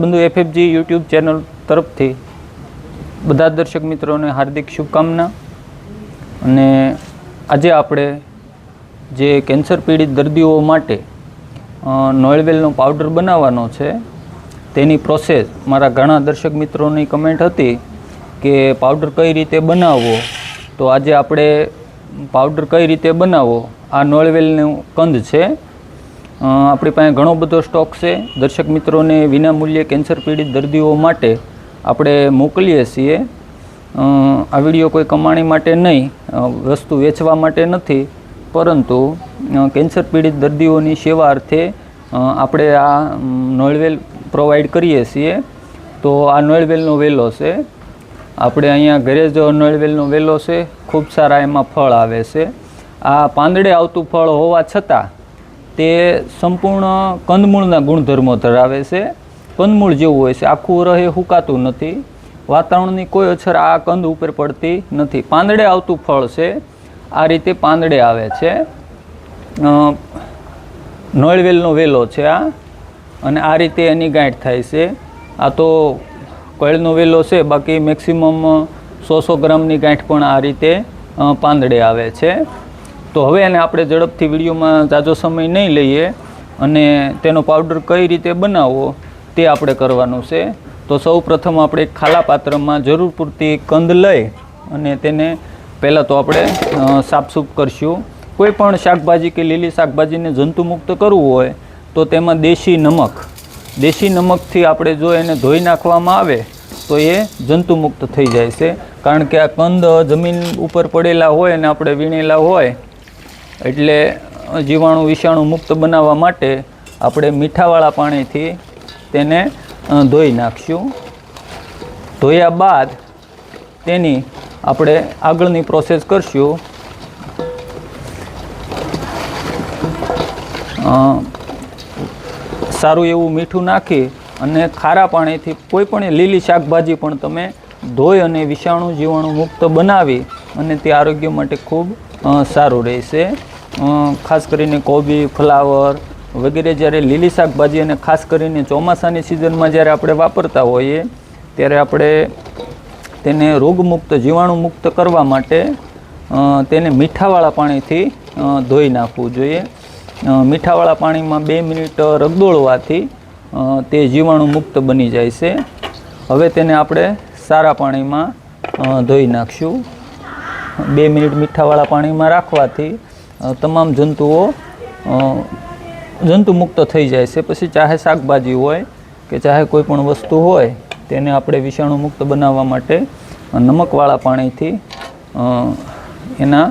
બંધુ એફએફજી YouTube channel તરફથી બધા દર્શક મિત્રોને હાર્દિક શુભકામના. અને આજે આપણે જે કેન્સર પીડિત દર્દીઓ માટે નોળવેલનો પાવડર બનાવવાનો છે, તેની પ્રોસેસ મારા ઘણા દર્શક મિત્રોની કમેન્ટ હતી કે પાવડર કઈ રીતે બનાવવો? તો આજે આપણે પાવડર કઈ રીતે બનાવવો? આ નોળવેલનું કંદ છે. આપણી પાસે ઘણો બધો સ્ટોક છે. દર્શક મિત્રોને વિના મૂલ્યે કેન્સર પીડિત દર્દીઓ માટે આપણે મોકલીએ છીએ. આ વીડિયો કોઈ કમાણી માટે નહીં વસ્તુ વેચવા માટે નથી, પરંતુ કેન્સર પીડિત દર્દીઓની સેવા અર્થે આપણે આ નોળવેલ પ્રોવાઈડ કરીએ છીએ. તો આ નોળવેલનો વેલો છે. આપણે અહીંયા ઘરે જ નળવેલનો વેલો છે. ખૂબ સારા એમાં ફળ આવે છે. આ પાંદડે આવતું ફળ હોવા છતાં તે સંપૂર્ણ કંદમૂળના ગુણધર્મો ધરાવે છે. કંદમૂળ જેવું હોય છે. આખું રહે હુકાતું નથી. વાતાવરણની કોઈ અસર આ કંદ ઉપર પડતી નથી. પાંદડે આવતું ફળ છે. આ રીતે પાંદડે આવે છે. નળવેલનો વેલો છે આ. અને આ રીતે એની ગાંઠ થાય છે. આ તો કળનો વેલો છે. બાકી મેક્સિમમ સો સો ગ્રામની ગાંઠ પણ આ રીતે પાંદડે આવે છે. તો હવે એને આપણે ઝડપથી વિડીયોમાં ઝાઝો સમય નહીં લઈએ અને તેનો પાવડર કઈ રીતે બનાવવો તે આપણે કરવાનું છે. તો સૌ પ્રથમ આપણે ખાલા પાત્રમાં જરૂર પૂરતી કંદ લઈ અને તેને પહેલાં તો આપણે સાફસૂફ કરશું. કોઈ પણ શાકભાજી કે લીલી શાકભાજીને જંતુમુક્ત કરવું હોય તો તેમાં દેશી નમક, દેશી નમકથી આપણે જો એને ધોઈ નાખવામાં આવે તો એ જંતુમુક્ત થઈ જાય છે. કારણ કે આ કંદ જમીન ઉપર પડેલા હોય અને આપણે વીણેલા હોય એટલે જીવાણુ વિષાણુ મુક્ત બનાવવા માટે આપણે મીઠાવાળા પાણીથી તેને ધોઈ નાખશું. ધોયા બાદ તેની આપણે આગળની પ્રોસેસ કરશું. સારું એવું મીઠું નાખી અને ખારા પાણીથી કોઈ પણ લીલી શાકભાજી પણ તમે ધોઈ અને વિષાણુ જીવાણુ મુક્ત બનાવી અને તે આરોગ્ય માટે ખૂબ સારું રહેશે. ખાસ કરીને કોબી, ફ્લાવર વગેરે જ્યારે લીલી શાકભાજી અને ખાસ કરીને ચોમાસાની સિઝનમાં જ્યારે આપણે વાપરતા હોઈએ, ત્યારે આપણે તેને રોગમુક્ત, જીવાણુમુક્ત કરવા માટે તેને મીઠાવાળા પાણીથી ધોઈ નાખવું જોઈએ. મીઠાવાળા પાણીમાં બે મિનિટ રગદોળવાથી તે જીવાણુ મુક્ત બની જાય છે. હવે તેને આપણે સારા પાણીમાં ધોઈ નાખશું. બે મિનિટ મીઠાવાળા પાણીમાં રાખવાથી તમામ જંતુઓ જંતુમુક્ત થઈ જાય છે. પછી ચાહે શાકભાજી હોય કે ચાહે કોઈ પણ વસ્તુ હોય, તેને આપણે વિષાણુ મુક્ત બનાવવા માટે નમકવાળા પાણીથી એના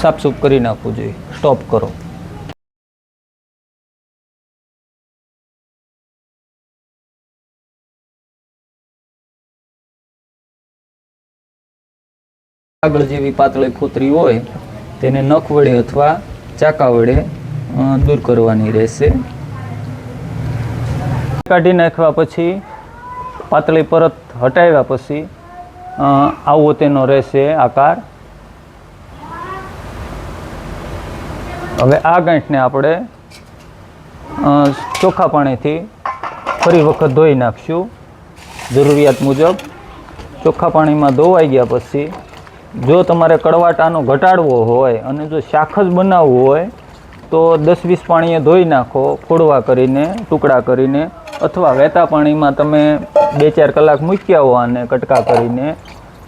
સાફસૂફ કરી નાખવું જોઈએ. સ્ટોપ કરો. આગળ જેવી પાતળી ખોતરી હોય, તેને નખ વડે અથવા ચાકા વડે દૂર કરવાની રહેશે. કાઢી નાખવા પછી પાતળી પરત હટાવ્યા પછી આવો તેનો રહેશે આકાર. હવે આ ગાંઠને આપણે ચોખ્ખા પાણીથી ફરી વખત ધોઈ નાખશું. જરૂરિયાત મુજબ ચોખ્ખા પાણીમાં ધોવાઈ ગયા પછી જો તમારે કડવાટ આનો ઘટાડવો હોય અને જો શાક જ બનાવવું હોય, તો દસ વીસ પાણીએ ધોઈ નાખો, ફોડવા કરીને, ટુકડા કરીને, અથવા વહેતા પાણીમાં તમે બે ચાર કલાક મૂક્યા હો આને કટકા કરીને,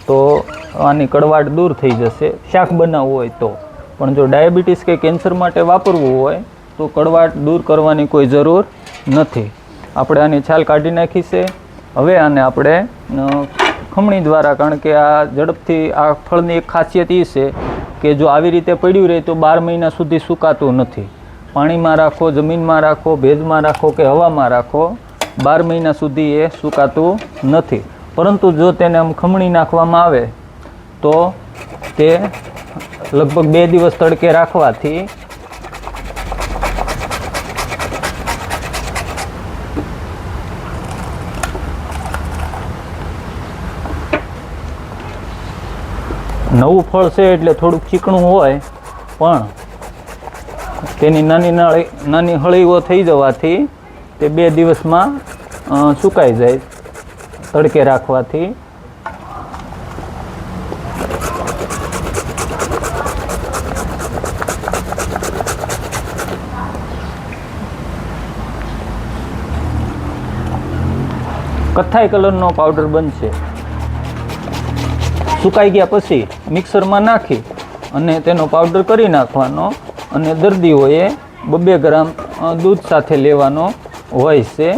તો આની કડવાટ દૂર થઈ જશે. શાક બનાવવું હોય તો. પણ જો ડાયાબિટીસ કે કેન્સર માટે વાપરવું હોય, તો કડવાટ દૂર કરવાની કોઈ જરૂર નથી. આપણે આની છાલ કાઢી નાખી છે. હવે આને આપણે ખમણી દ્વારા, કારણ કે આ ઝડપથી, આ ફળની એક ખાસિયત એ છે કે જો આવી રીતે પડ્યું રહે તો બાર મહિના સુધી સુકાતું નથી. પાણીમાં રાખો, જમીનમાં રાખો, ભેજમાં રાખો કે હવામાં રાખો, બાર મહિના સુધી એ સુકાતું નથી. પરંતુ જો તેને આમ ખમણી નાખવામાં આવે, તો તે લગભગ બે દિવસ તડકે રાખવાથી નવું ફળ છે એટલે થોડુંક ચીકણું હોય, પણ તેની નાની નાળી, નાની હળીઓ થઈ જવાથી તે બે દિવસમાં સુકાઈ જાય, તડકે રાખવાથી. કથ્થાઈ કલરનો પાવડર બનશે. સુકાઈ ગયા પછી મિક્સરમાં નાખી અને તેનો પાવડર કરી નાખવાનો અને દર્દીઓએ બબે ગ્રામ દૂધ સાથે લેવાનો હોય છે.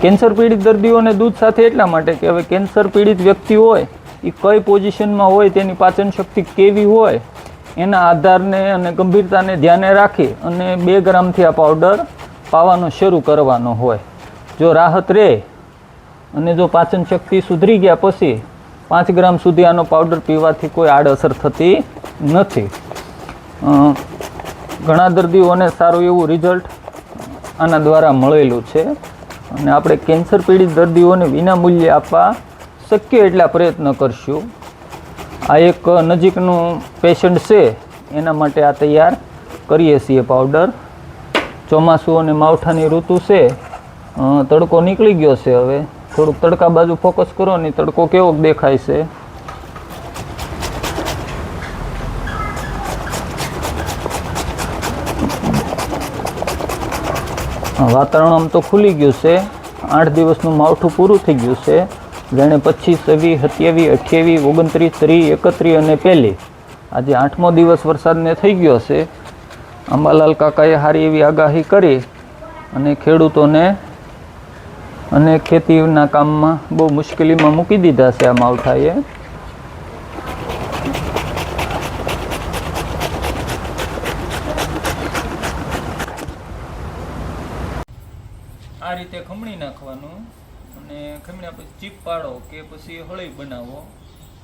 કેન્સર પીડિત દર્દીઓને દૂધ સાથે એટલા માટે કે હવે કેન્સર પીડિત વ્યક્તિ હોય એ કઈ પોઝિશનમાં હોય, તેની પાચન શક્તિ કેવી હોય, એના આધારને અને ગંભીરતાને ધ્યાને રાખી અને બે ગ્રામથી આ પાવડર પાવાનો શરૂ કરવાનો હોય. જો રાહત રહે અને જો પાચન શક્તિ સુધરી ગયા પછી પાંચ ગ્રામ સુધી આનો પાવડર પીવાથી કોઈ આડઅસર થતી નથી. ઘણા દર્દીઓને સારું એવું રિઝલ્ટ આના દ્વારા મળેલું છે. અને આપણે કેન્સર પીડિત દર્દીઓને વિના મૂલ્યે આપવા શક્ય એટલા પ્રયત્ન કરશું. આ એક નજીકનું પેશન્ટ છે, એના માટે આ તૈયાર કરીએ છીએ પાવડર ચોમાસું અને માવઠાની ઋતુ છે. તડકો નીકળી ગયો છે હવે. થોડુંક તડકા બાજુ ફોકસ કરો ને તડકો કેવો દેખાય છે? વાતાવરણ આમ તો ખુલી ગયું છે. આઠ દિવસનું માવઠું પૂરું થઈ ગયું છે. જેણે પચીસ છવ્વીસ સત્યાવીસ, અઠ્યાવીસ, ઓગણત્રીસ, ત્રીસ, એકત્રીસ અને પહેલી. આજે આઠમો દિવસ વરસાદને થઈ ગયો છે. અંબાલાલ કાકાએ સારી એવી આગાહી કરી અને ખેડૂતોને અને ખેતીના કામમાં બહુ મુશ્કેલીમાં મૂકી દીધા છે આ માવઠાએ. આ રીતે ખમણી નાખવાનું અને ખમણ્યા પછી ચીપ પાડો કે પછી હળી બનાવો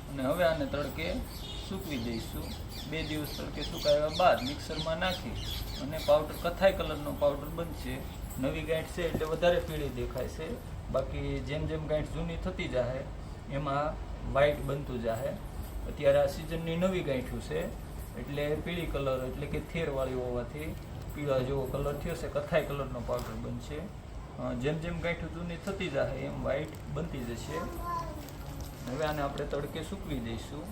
અને હવે આને તડકે સૂકવી દઈશું. બે દિવસ તડકે સુકાવ્યા બાદ મિક્સરમાં નાખી અને પાવડર કથાઈ કલરનો પાવડર બનશે. નવી ગાંઠ છે એટલે વધારે પીળી દેખાય છે. બાકી જેમ જેમ ગાંઠ જૂની થતી જાય એમાં વ્હાઈટ બનતું જાય અત્યારે આ સિઝનની નવી ગાંઠું છે, એટલે પીળી કલર એટલે કે થેરવાળી હોવાથી પીળા જેવો કલર થયો છે, કથાઈ કલરનો પાવડર બનશે. જેમ જેમ ગાંઠું જૂની થતી જાય એમ વ્હાઈટ બનતી જશે. હવે આને આપણે તડકે સૂકવી દઈશું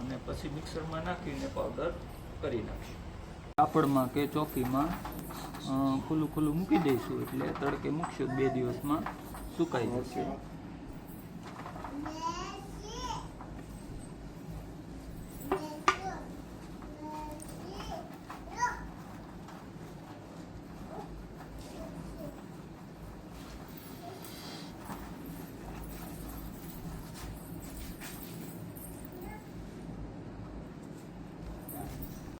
અને પછી મિક્સરમાં નાખીને પાવડર કરી નાખીશું. કાપડમાં કે ચોકીમાં ખુલ્લું ખુલ્લું મૂકી દઈશું. એટલે તડકે મૂકશું બે દિવસમાં સુકાઈ જશે.